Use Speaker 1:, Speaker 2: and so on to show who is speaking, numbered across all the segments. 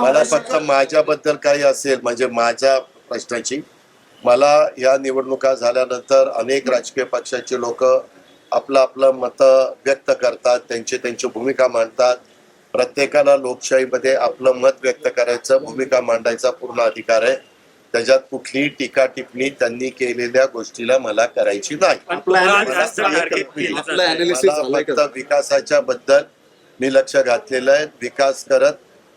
Speaker 1: मला फक्त माझ्याबद्दल काही असेल म्हणजे माझ्या प्रश्नाची मला या निवडणुका झाल्यानंतर अनेक राजकीय पक्षाचे लोक आपलं आपलं मत व्यक्त करतात त्यांची त्यांची भूमिका मांडतात. प्रत्येकाला लोकशाहीमध्ये आपलं मत व्यक्त करायचं भूमिका मांडायचा पूर्ण अधिकार आहे. त्याच्यात कुठलीही टीका टिप्पणी त्यांनी केलेल्या गोष्टीला मला करायची नाही. विकासाच्या बद्दल मी लक्ष घातलेलं आहे. विकास करत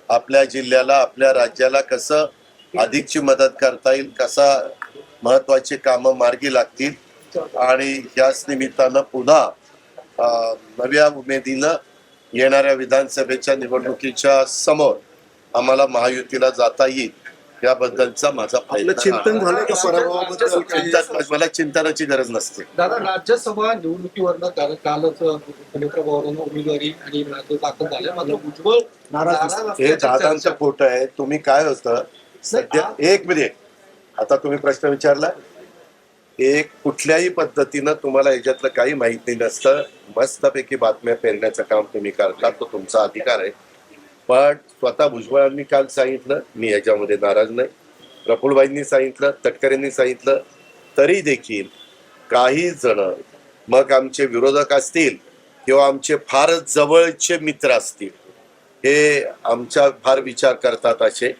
Speaker 1: आपल्या जिल्ह्याला आपल्या राज्याला कसं अधिकची मदत करता येईल कसा महत्वाची कामं मार्गी लागतील. आणि याच निमित्तानं पुन्हा नव्या उमेदीनं येणाऱ्या विधानसभेच्या निवडणुकीच्या समोर आम्हाला महायुतीला जाता येईल. याबद्दलचा माझा
Speaker 2: आपलं चिंतन. झालंय का पराभवाबद्दल काही?
Speaker 1: चिंतन- मला चिंतनाची गरज नसते.
Speaker 3: दादा राज्यसभा निवडणुकीवरनं काल कालच पवारांना उमेदवारी आणि दाखल झाले. मात्र उज्ज्वल नाराज
Speaker 1: हे
Speaker 3: असल्याची
Speaker 1: दादांचं
Speaker 3: चर्चा.
Speaker 1: आहे. तुम्ही काय होतं? सध्या एक मिनिट. आता तुम्ही प्रश्न विचारला एक कुठल्याही पद्धतीनं तुम्हाला याच्यातलं काही माहिती नसतं. मस्तपैकी बातम्या पेरण्याचं काम तुम्ही करता. तो तुमचा अधिकार आहे. पण स्वतः भुजबळांनी काल सांगितलं मी याच्यामध्ये नाराज नाही. प्रफुलबाईंनी सांगितलं तटकरेंनी सांगितलं तरी देखील काही जण मग आमचे विरोधक असतील किंवा आमचे फारच जवळचे मित्र असतील हे आमच्या फार विचार करतात असे.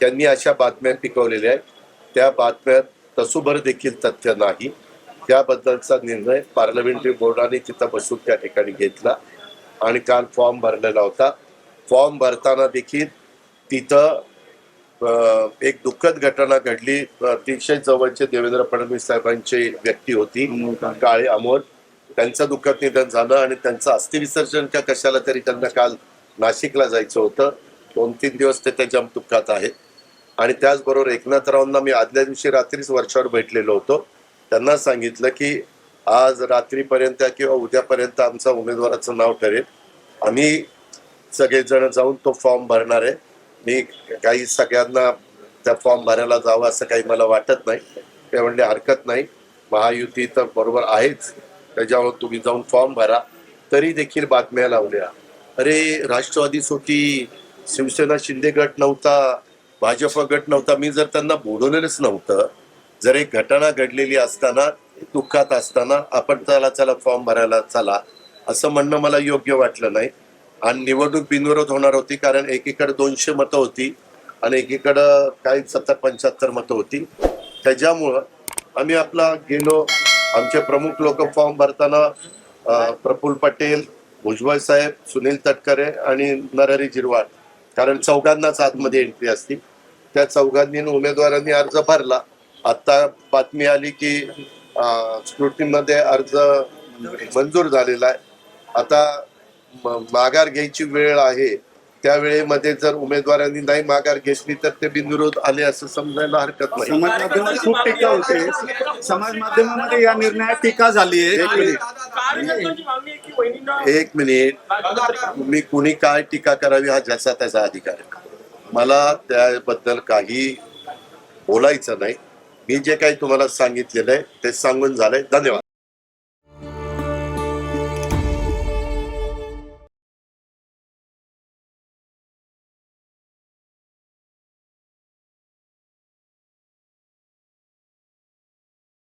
Speaker 1: त्यांनी अशा बातम्या पिकवलेल्या आहेत. त्या बातम्यात तसुभर देखील तथ्य नाही. त्याबद्दलचा निर्णय पार्लमेंटरी बोर्डाने तिथं बसून त्या ठिकाणी घेतला आणि काल फॉर्म भरलेला होता. फॉर्म भरताना देखील तिथं एक दुःखद घटना घडली. अतिशय जवळचे देवेंद्र फडणवीस साहेबांची व्यक्ती होती काळे अमोल. त्यांचं दुःखद निधन झालं आणि त्यांचं अस्थिविसर्जन का कशाला तरी त्यांना काल नाशिकला जायचं होतं. दोन तीन दिवस ते त्याच्या दुःखात आहेत. आणि त्याचबरोबर एकनाथरावांना मी आदल्या दिवशी रात्रीच वर्षावर भेटलेलो होतो. त्यांना सांगितलं की आज रात्रीपर्यंत किंवा उद्यापर्यंत आमचा उमेदवाराचं नाव ठरेल. आम्ही सगळेजण जाऊन तो फॉर्म भरणार आहे. मी काही सगळ्यांना त्या फॉर्म भरायला जावं असं काही मला वाटत नाही. ते म्हणले हरकत नाही. महायुती तर बरोबर आहेच. त्याच्यामुळे तुम्ही जाऊन फॉर्म भरा. तरी देखील बातम्या लावल्या. अरे राष्ट्रवादीच होती शिवसेना शिंदे गट नव्हता भाजप गट नव्हता. मी जर त्यांना बोलवलेलंच नव्हतं जर एक घटना घडलेली असताना दुःखात असताना आपण चला चला फॉर्म भरायला चला असं म्हणणं मला योग्य वाटलं नाही. आणि निवडणूक बिनविरोध होणार होती कारण एकीकडे दोनशे मतं होती आणि एकीकडं काही सत्तर पंच्याहत्तर मतं होती. त्याच्यामुळं आम्ही आपला गेलो आमचे प्रमुख लोक फॉर्म भरताना प्रफुल प्रफुल्ल पटेल भुजबळ साहेब सुनील तटकरे आणि नरहरी जिरवाळ कारण चौघांनाच आतमध्ये एंट्री असती. त्या चौघांनी उमेदवारांनी अर्ज भरला. आता बातमी आली की स्क्रुटीमध्ये अर्ज मंजूर झालेला आहे. आता माघार घ्यायची वेळ आहे त्या वेळेमध्ये जर उमेदवारांनी नाही माघार घेतली तर ते बिनविरोध आले असं समजायला हरकत नाही.
Speaker 2: समाज माध्यमात खूप टीका होते. समाज माध्यमामध्ये या निर्णयात टीका झाली
Speaker 1: एक
Speaker 2: आहे
Speaker 1: मिनिट. एक मिनिट. मी कुणी काय टीका करावी हा ज्याचा त्याचा अधिकार आहे. मला त्याबद्दल काही बोलायचं नाही. मी जे काही तुम्हाला सांगितलेलं आहे ते सांगून झालंय. धन्यवाद.